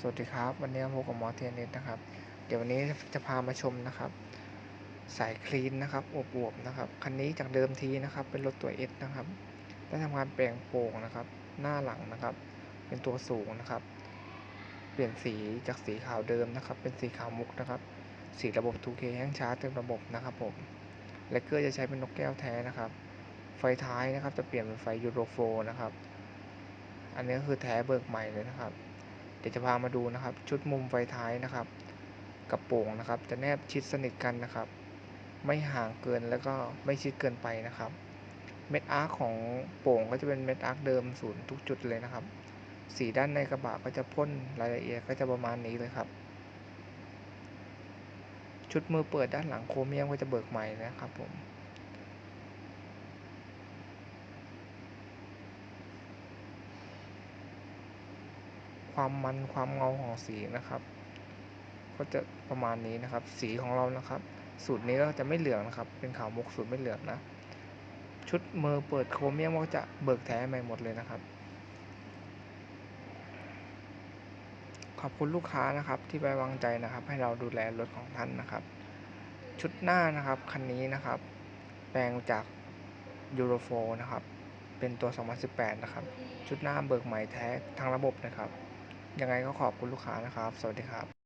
สวัสดีครับวันนี้พบกับหมอเทียนเน็ตนะครับ เดี๋ยววันนี้จะพามาชมนะครับ สายคลีนนะครับอวบๆนะครับคันนี้จากเดิมทีนะครับ เป็นรถตัวเอสนะครับได้ทำงานแปลงโป่งนะครับ หน้าหลังนะครับ เป็นตัวสูงนะครับ เปลี่ยนสีจากสีขาวเดิมนะครับ เป็นสีขาวมุกนะครับ สีระบบ 2K แห้งช้าเต็มระบบนะครับผมเลกเกอร์จะใช้เป็นนกแก้วแท้นะครับ ไฟท้ายนะครับ จะเปลี่ยนเป็นไฟยูโรโฟนะครับ อันนี้ก็คือแท้เบิกใหม่เลยนะครับ เดี๋ยวจะพามาดูนะครับ ชุดมุมไฟท้ายนะครับ กับโป่งนะครับ จะแนบชิดสนิทกันนะครับ ไม่ห่างเกินแล้วก็ไม่ชิดเกินไปนะครับ เม็ดอาร์คของโป่งก็จะเป็นเม็ดอาร์คเดิมศูนย์ทุกจุดเลยนะครับ สีด้านในกระบะก็จะพ่นรายละเอียดก็จะประมาณนี้เลยครับ ชุดมือเปิดด้านหลังโครเมียมก็จะเบิกใหม่นะครับผม ความมันความเงาของสีนะครับ ก็จะประมาณนี้นะครับ สีของเรานะครับ สูตรนี้ก็จะไม่เหลืองนะครับ เป็นขาวมุกสูตรไม่เหลืองนะ ชุดมือเปิดโครเมียมก็จะเบิกแท้ใหม่หมดเลยนะครับ ขอบคุณลูกค้านะครับที่ไว้วางใจนะครับ ให้เราดูแลรถของท่านนะครับ ชุดหน้านะครับคันนี้นะครับ แปลงจากยูโรโฟนะครับเป็นตัว 2018 นะครับ ชุดหน้าเบิกใหม่แท้ทั้งระบบนะครับ ยังไงก็ขอบคุณลูกค้านะครับ สวัสดีครับ